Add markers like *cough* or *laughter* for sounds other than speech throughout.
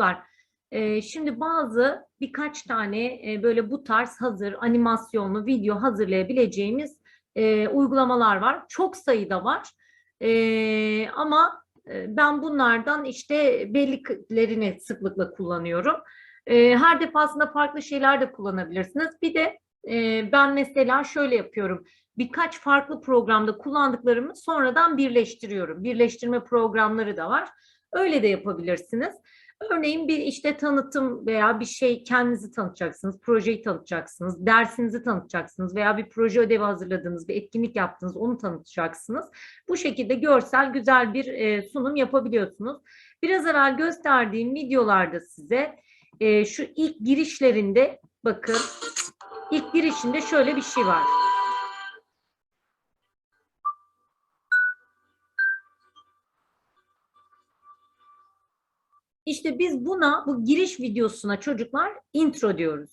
var. Şimdi bazı birkaç tane böyle bu tarz hazır animasyonlu video hazırlayabileceğimiz uygulamalar var. Çok sayıda var. Ama ben bunlardan işte bellilerini sıklıkla kullanıyorum. Her defasında farklı şeyler de kullanabilirsiniz. Bir de ben mesela şöyle yapıyorum. Birkaç farklı programda kullandıklarımı sonradan birleştiriyorum. Birleştirme programları da var. Öyle de yapabilirsiniz. Örneğin bir işte tanıtım veya bir şey kendinizi tanıtacaksınız, projeyi tanıtacaksınız, dersinizi tanıtacaksınız veya bir proje ödevi hazırladınız, bir etkinlik yaptınız, onu tanıtacaksınız. Bu şekilde görsel güzel bir e, sunum yapabiliyorsunuz. Biraz evvel gösterdiğim videolarda size e, şu ilk girişlerinde bakın ilk girişinde şöyle bir şey var. İşte biz buna, bu giriş videosuna çocuklar intro diyoruz.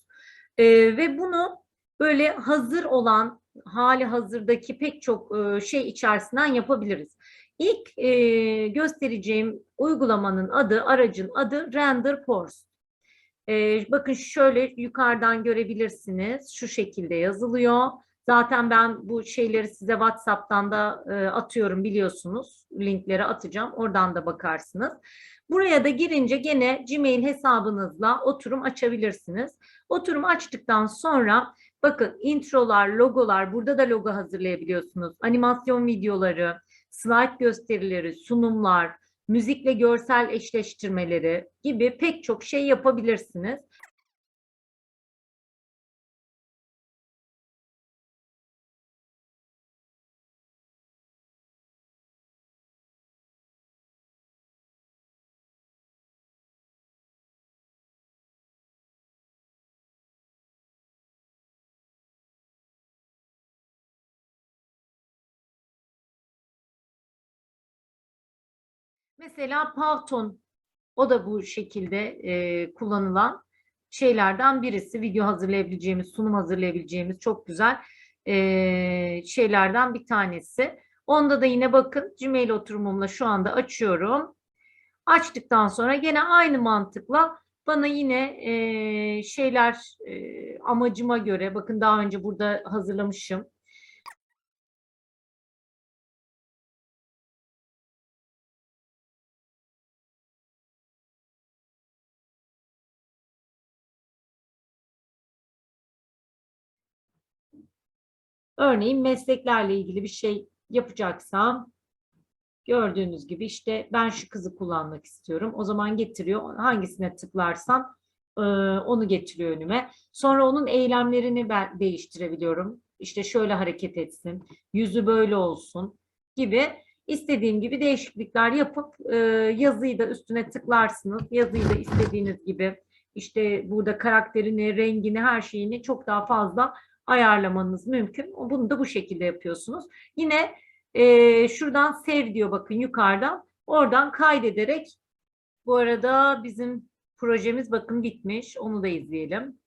Ee, ve bunu böyle hazır olan, hali hazırdaki pek çok e, şey içerisinden yapabiliriz. İlk e, göstereceğim uygulamanın adı, aracın adı Render Force. Ee, bakın şöyle yukarıdan görebilirsiniz. Şu şekilde yazılıyor. Zaten ben bu şeyleri size WhatsApp'tan da e, atıyorum biliyorsunuz. Linkleri atacağım. Oradan da bakarsınız. Buraya da girince gene Gmail hesabınızla oturum açabilirsiniz. Oturum açtıktan sonra bakın introlar, logolar, burada da logo hazırlayabiliyorsunuz. Animasyon videoları, slide gösterileri, sunumlar, müzikle görsel eşleştirmeleri gibi pek çok şey yapabilirsiniz. Mesela Powton, o da bu şekilde e, kullanılan şeylerden birisi. Video hazırlayabileceğimiz, sunum hazırlayabileceğimiz çok güzel e, şeylerden bir tanesi. Onda da yine bakın Gmail oturumumla şu anda açıyorum. Açtıktan sonra gene aynı mantıkla bana yine e, şeyler e, amacıma göre, bakın daha önce burada hazırlamışım. Örneğin mesleklerle ilgili bir şey yapacaksam gördüğünüz gibi işte ben şu kızı kullanmak istiyorum. O zaman getiriyor. Hangisine tıklarsam e, onu getiriyor önüme. Sonra onun eylemlerini ben değiştirebiliyorum. İşte şöyle hareket etsin, yüzü böyle olsun gibi istediğim gibi değişiklikler yapıp e, yazıyı da üstüne tıklarsınız. Yazıyı da istediğiniz gibi işte burada karakterini, rengini, her şeyini çok daha fazla ayarlamanız mümkün. Bunu da bu şekilde yapıyorsunuz. Yine e, şuradan sev diyor bakın yukarıdan. Oradan kaydederek bu arada bizim projemiz bakın bitmiş. Onu da izleyelim.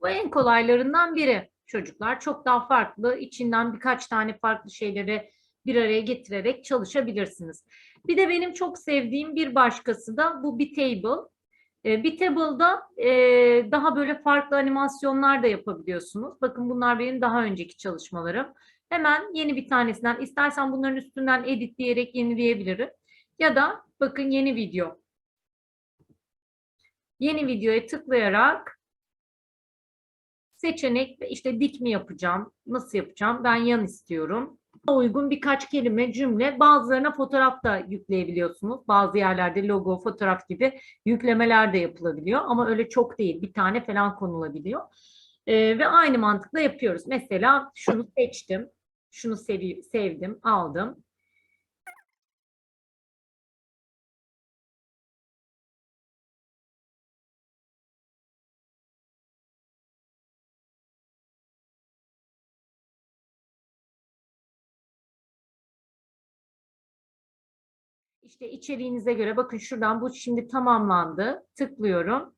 Bu en kolaylarından biri çocuklar. Çok daha farklı, içinden birkaç tane farklı şeyleri bir araya getirerek çalışabilirsiniz. Bir de benim çok sevdiğim bir başkası da bu Bitable. E, Bitable'da e, daha böyle farklı animasyonlar da yapabiliyorsunuz. Bakın bunlar benim daha önceki çalışmalarım. Hemen yeni bir tanesinden, istersen bunların üstünden editleyerek yenileyebilirim. Ya da bakın yeni video. Yeni videoya tıklayarak seçenek işte dik mi yapacağım, nasıl yapacağım? Ben yan istiyorum. Uygun birkaç kelime, cümle. Bazılarına fotoğraf da yükleyebiliyorsunuz. Bazı yerlerde logo, fotoğraf gibi yüklemeler de yapılabiliyor. Ama öyle çok değil. Bir tane falan konulabiliyor. Ee, ve aynı mantıkla yapıyoruz. Mesela şunu seçtim. Şunu sevi sevdim, aldım. İşte içeriğinize göre bakın şuradan bu şimdi tamamlandı. Tıklıyorum.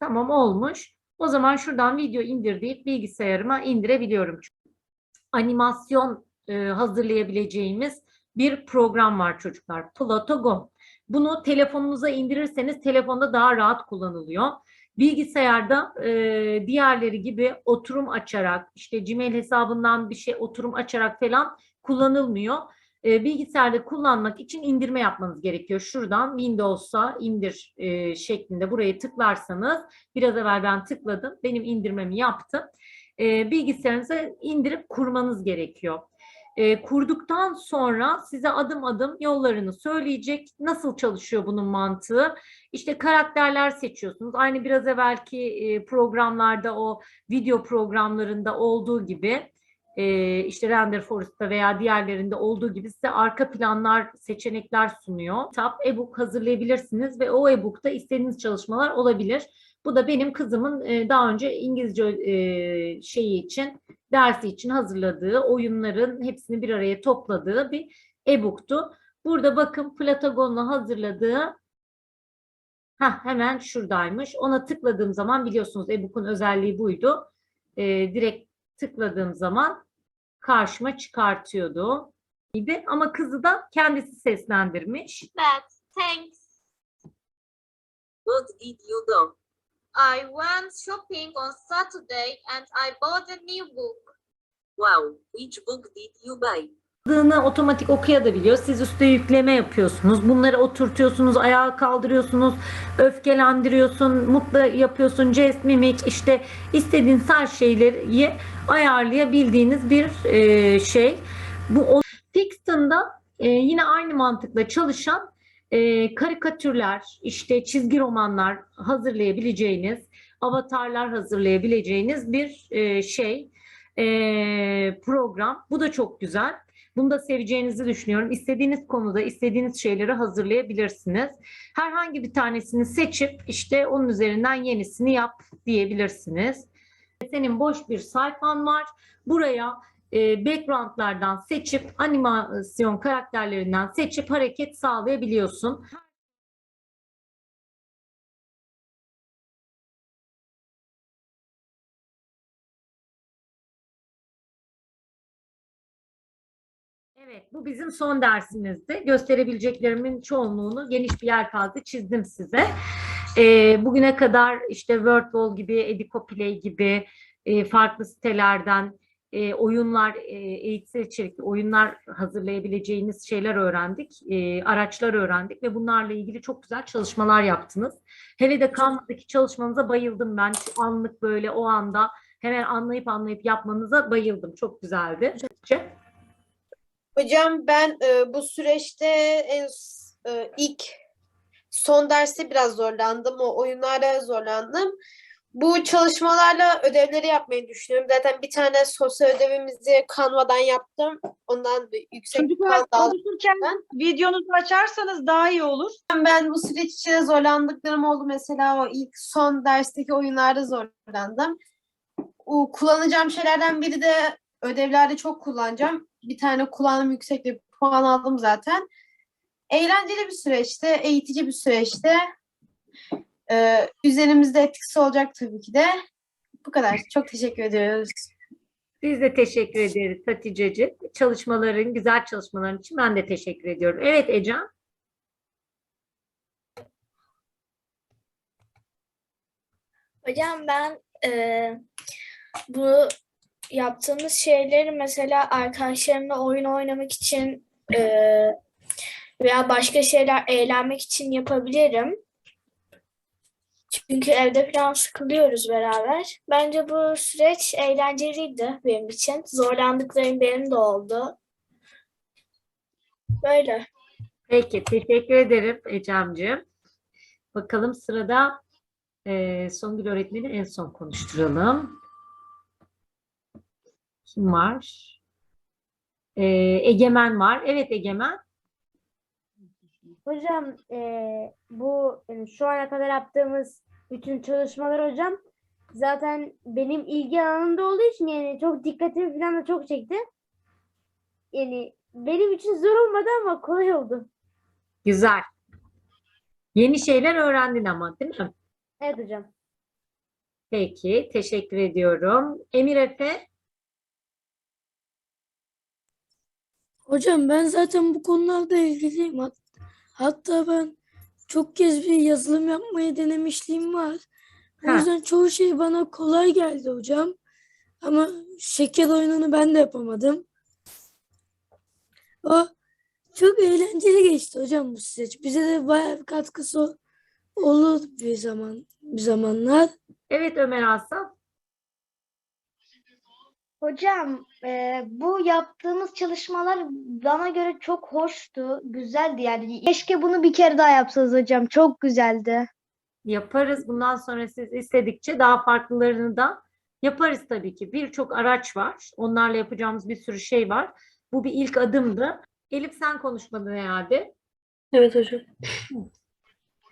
Tamam olmuş. O zaman şuradan video indir deyip bilgisayarıma indirebiliyorum. Animasyon e, hazırlayabileceğimiz bir program var çocuklar. Platogo. Bunu telefonunuza indirirseniz telefonda daha rahat kullanılıyor. Bilgisayarda e, diğerleri gibi oturum açarak, işte Gmail hesabından bir şey oturum açarak falan kullanılmıyor. E, bilgisayarda kullanmak için indirme yapmanız gerekiyor. Şuradan Windows'a indir e, şeklinde buraya tıklarsanız, biraz evvel ben tıkladım, benim indirmemi yaptım. E, bilgisayarınıza indirip kurmanız gerekiyor. E, kurduktan sonra size adım adım yollarını söyleyecek. Nasıl çalışıyor bunun mantığı? İşte karakterler seçiyorsunuz. Aynı biraz evvelki e, programlarda o video programlarında olduğu gibi e, işte Render Forest'ta veya diğerlerinde olduğu gibi size arka planlar, seçenekler sunuyor. Kitap, e-book hazırlayabilirsiniz ve o e-book'ta istediğiniz çalışmalar olabilir. Bu da benim kızımın e, daha önce İngilizce e, şeyi için, dersi için hazırladığı oyunların hepsini bir araya topladığı bir e-book'tu. Burada bakın Platagon'la hazırladığı Heh, hemen şuradaymış. Ona tıkladığım zaman biliyorsunuz e-book'un özelliği buydu. E, direkt tıkladığım zaman karşıma çıkartıyordu. İdi. Ama kızı da kendisi seslendirmiş. But thanks. What did you do? I went shopping on Saturday and I bought a new book. Wow, which book did you buy? Yazdığını otomatik okuyabiliyor. Siz üstte yükleme yapıyorsunuz. Bunları oturtuyorsunuz, ayağa kaldırıyorsunuz, öfkelendiriyorsun, mutlu yapıyorsun, jest, mimik işte istediğiniz her şeyleri ayarlayabildiğiniz bir e, şey. Bu Fixton'da e, yine aynı mantıkla çalışan e, karikatürler, işte çizgi romanlar hazırlayabileceğiniz, avatarlar hazırlayabileceğiniz bir e, şey, e, program. Bu da çok güzel. Bunu da seveceğinizi düşünüyorum. İstediğiniz konuda istediğiniz şeyleri hazırlayabilirsiniz. Herhangi bir tanesini seçip işte onun üzerinden yenisini yap diyebilirsiniz. Senin boş bir sayfan var. Buraya e, backgroundlardan seçip animasyon karakterlerinden seçip hareket sağlayabiliyorsun. Evet, bu bizim son dersimizdi. Gösterebileceklerimin çoğunluğunu geniş bir yelpaze çizdim size. Ee, bugüne kadar işte WordWall gibi, Edicoplay gibi e, farklı sitelerden e, oyunlar, e, eğitsel içerikli oyunlar hazırlayabileceğiniz şeyler öğrendik, e, araçlar öğrendik ve bunlarla ilgili çok güzel çalışmalar yaptınız. Hele de Canva'daki çalışmanıza bayıldım ben. Şu anlık böyle o anda hemen anlayıp anlayıp yapmanıza bayıldım. Çok güzeldi. Hocam ben e, bu süreçte en e, ilk son derste biraz zorlandım. O oyunlarda zorlandım. Bu çalışmalarla ödevleri yapmayı düşünüyorum. Zaten bir tane sosyal ödevimizi Canva'dan yaptım. Ondan bir yüksek Çocuklar konuşurken videonuzu açarsanız daha iyi olur. Ben bu süreç içinde zorlandıklarım oldu. Mesela o ilk son dersteki oyunlarda zorlandım. O kullanacağım şeylerden biri de ödevlerde çok kullanacağım. Bir tane kullanım yüksek bir puan aldım zaten. Eğlenceli bir süreçte, eğitici bir süreçte. Ee, üzerimizde etkisi olacak tabii ki de. Bu kadar. Çok teşekkür ediyoruz. Biz de teşekkür ederiz Hatice'ciğim. Çalışmaların, güzel çalışmaların için ben de teşekkür ediyorum. Evet Ecem. Hocam ben eee, bu yaptığımız şeyleri mesela arkadaşlarımla oyun oynamak için eee, veya başka şeyler eğlenmek için yapabilirim. Çünkü evde falan sıkılıyoruz beraber. Bence bu süreç eğlenceliydi benim için. Zorlandıklarım benim de oldu. Böyle. Peki, teşekkür ederim Ecem'ciğim. Bakalım sırada eee Songül öğretmeni en son konuşturalım. Kim var? Eee, Egemen var. Evet Egemen. Hocam eee, bu yani şu ana kadar yaptığımız bütün çalışmalar hocam zaten benim ilgi alanımda olduğu için yani çok dikkatimi falan da çok çekti. Yani benim için zor olmadı ama kolay oldu. Güzel. Yeni şeyler öğrendin ama değil mi? Evet hocam. Peki, teşekkür ediyorum. Emir Efe, Hocam ben zaten bu konularda ilgiliyim. Hat- Hatta ben çok kez bir yazılım yapmayı denemişliğim var. O Ha. yüzden çoğu şey bana kolay geldi hocam. Ama şeker oyununu ben de yapamadım. O çok eğlenceli geçti hocam bu süreç. Bize de bayağı bir katkısı olur bir zaman bir zamanlar. evet Ömer Asaf. Hocam, e, bu yaptığımız çalışmalar bana göre çok hoştu, güzeldi yani. Keşke bunu bir kere daha yapsanız hocam. Çok güzeldi. Yaparız. Bundan sonra siz istedikçe daha farklılarını da yaparız tabii ki. Birçok araç var. Onlarla yapacağımız bir sürü şey var. Bu bir ilk adımdı. Elif sen konuşmadın herhalde. Evet hocam. *laughs*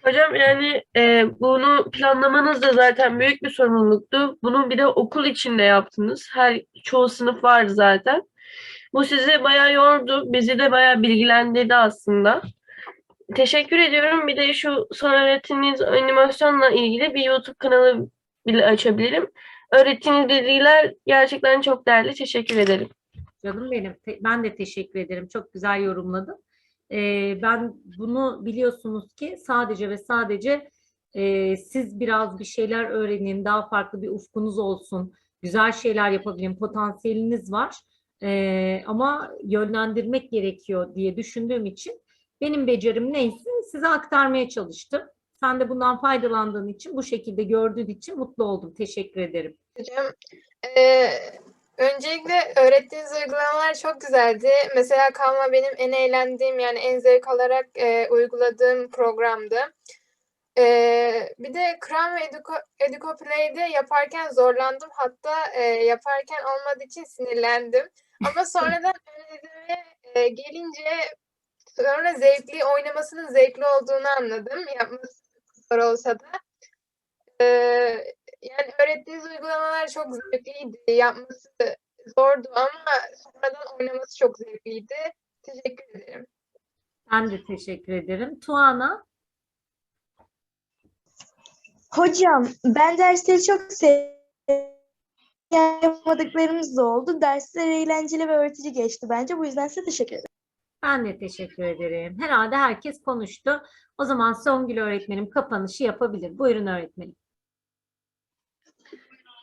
Hocam yani e, bunu planlamanız da zaten büyük bir sorumluluktu. Bunu bir de okul içinde yaptınız. Her çoğu sınıf vardı zaten. Bu sizi bayağı yordu. Bizi de bayağı bilgilendirdi aslında. Teşekkür ediyorum. Bir de şu son öğrettiğiniz animasyonla ilgili bir YouTube kanalı bile açabilirim. Öğrettiğiniz bilgiler gerçekten çok değerli. Teşekkür ederim. Canım benim. Ben de teşekkür ederim. Çok güzel yorumladın. Ee, ben bunu biliyorsunuz ki sadece ve sadece e, siz biraz bir şeyler öğrenin, daha farklı bir ufkunuz olsun, güzel şeyler yapabilin, potansiyeliniz var. Ee, ama yönlendirmek gerekiyor diye düşündüğüm için benim becerim neyse size aktarmaya çalıştım. Sen de bundan faydalandığın için, bu şekilde gördüğün için mutlu oldum. Teşekkür ederim. Hocam, öncelikle öğrettiğiniz uygulamalar çok güzeldi. Mesela Kalma benim en eğlendiğim yani en zevk alarak eee, uyguladığım programdı. Eee, bir de Kram ve Educo, Educo Play'de yaparken zorlandım. Hatta eee, yaparken olmadığı için sinirlendim. Ama *laughs* sonradan öğrenime eee, gelince sonra zevkli, oynamasının zevkli olduğunu anladım. Yapması zor olsa da. Eee, yani öğrettiğiniz uygulamalar çok zevkliydi. Yapması zordu ama sonradan oynaması çok zevkliydi. Teşekkür ederim. Ben de teşekkür ederim. Tuana, Hocam ben dersleri çok sevdim. Yapmadıklarımız da oldu. Dersler eğlenceli ve öğretici geçti bence. Bu yüzden size teşekkür ederim. Ben de teşekkür ederim. Herhalde herkes konuştu. O zaman Songül öğretmenim kapanışı yapabilir. Buyurun öğretmenim.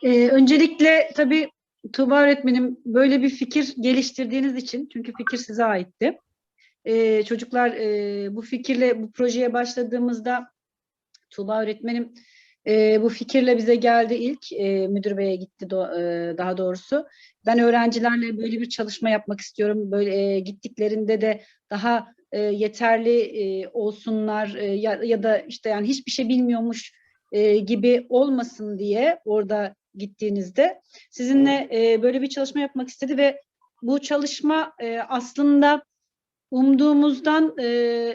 Ee, öncelikle tabii Tuğba öğretmenim böyle bir fikir geliştirdiğiniz için çünkü fikir size aitti. Ee, çocuklar e, bu fikirle bu projeye başladığımızda Tuğba öğretmenim e, bu fikirle bize geldi ilk e, müdür beye gitti do- e, daha doğrusu. Ben öğrencilerle böyle bir çalışma yapmak istiyorum. Böyle e, gittiklerinde de daha e, yeterli e, olsunlar e, ya, ya da işte yani hiçbir şey bilmiyormuş e, gibi olmasın diye orada gittiğinizde sizinle e, böyle bir çalışma yapmak istedi ve bu çalışma e, aslında umduğumuzdan e,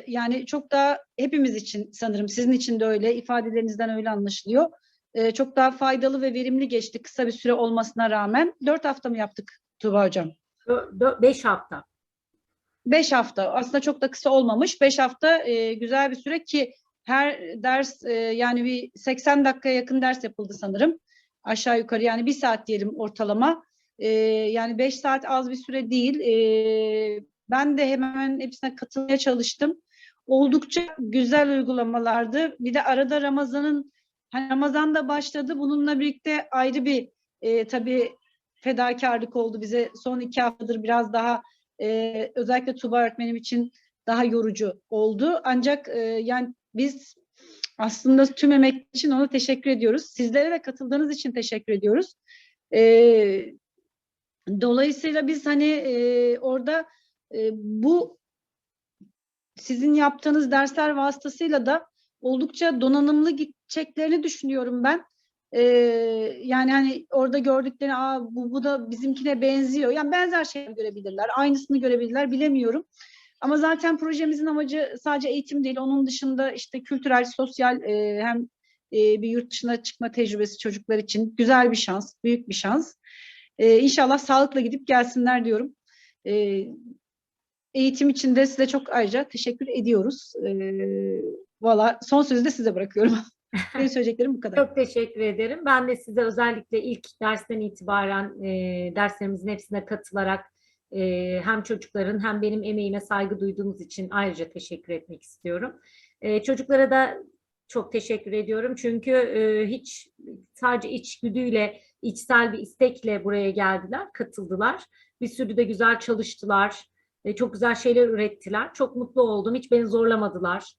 yani çok daha hepimiz için sanırım sizin için de öyle ifadelerinizden öyle anlaşılıyor. E, çok daha faydalı ve verimli geçti kısa bir süre olmasına rağmen. Dört hafta mı yaptık Tuğba Hocam? Beş hafta. Beş hafta aslında çok da kısa olmamış. Beş hafta e, güzel bir süre ki her ders e, yani bir 80 dakikaya yakın ders yapıldı sanırım. Aşağı yukarı yani bir saat diyelim ortalama. E, yani beş saat az bir süre değil. E, ben de hemen hepsine katılmaya çalıştım. Oldukça güzel uygulamalardı. Bir de arada Ramazan'ın hani Ramazan da başladı. Bununla birlikte ayrı bir e, tabii fedakarlık oldu bize. Son iki haftadır biraz daha e, özellikle Tuba öğretmenim için daha yorucu oldu. Ancak e, yani biz aslında tüm emek için ona teşekkür ediyoruz. Sizlere de katıldığınız için teşekkür ediyoruz. E, dolayısıyla biz hani e, orada e, bu sizin yaptığınız dersler vasıtasıyla da oldukça donanımlı gideceklerini düşünüyorum ben. Ee, yani hani orada gördükleri Aa, bu, bu da bizimkine benziyor. Yani benzer şeyler görebilirler. Aynısını görebilirler bilemiyorum. Ama zaten projemizin amacı sadece eğitim değil. Onun dışında işte kültürel, sosyal e, hem e, bir yurt dışına çıkma tecrübesi çocuklar için güzel bir şans, büyük bir şans. E, inşallah sağlıkla gidip gelsinler diyorum. E, eğitim için de size çok ayrıca teşekkür ediyoruz. E, Valla son sözü de size bırakıyorum. *laughs* Benim söyleyeceklerim bu kadar. Çok teşekkür ederim. Ben de size özellikle ilk dersten itibaren e, derslerimizin hepsine katılarak hem çocukların hem benim emeğime saygı duyduğunuz için ayrıca teşekkür etmek istiyorum. Çocuklara da çok teşekkür ediyorum. Çünkü hiç sadece içgüdüyle, içsel bir istekle buraya geldiler, katıldılar. Bir sürü de güzel çalıştılar. Çok güzel şeyler ürettiler. Çok mutlu oldum. Hiç beni zorlamadılar.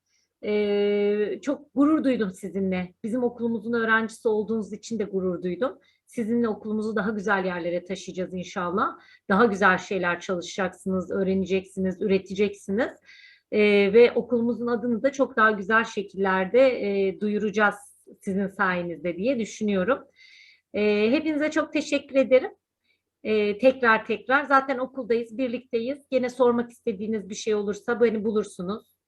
Çok gurur duydum sizinle. Bizim okulumuzun öğrencisi olduğunuz için de gurur duydum. Sizinle okulumuzu daha güzel yerlere taşıyacağız inşallah. Daha güzel şeyler çalışacaksınız, öğreneceksiniz, üreteceksiniz. Ee, ve okulumuzun adını da çok daha güzel şekillerde e, duyuracağız sizin sayenizde diye düşünüyorum. Ee, hepinize çok teşekkür ederim. Ee, tekrar tekrar zaten okuldayız, birlikteyiz. Gene sormak istediğiniz bir şey olursa beni bulursunuz.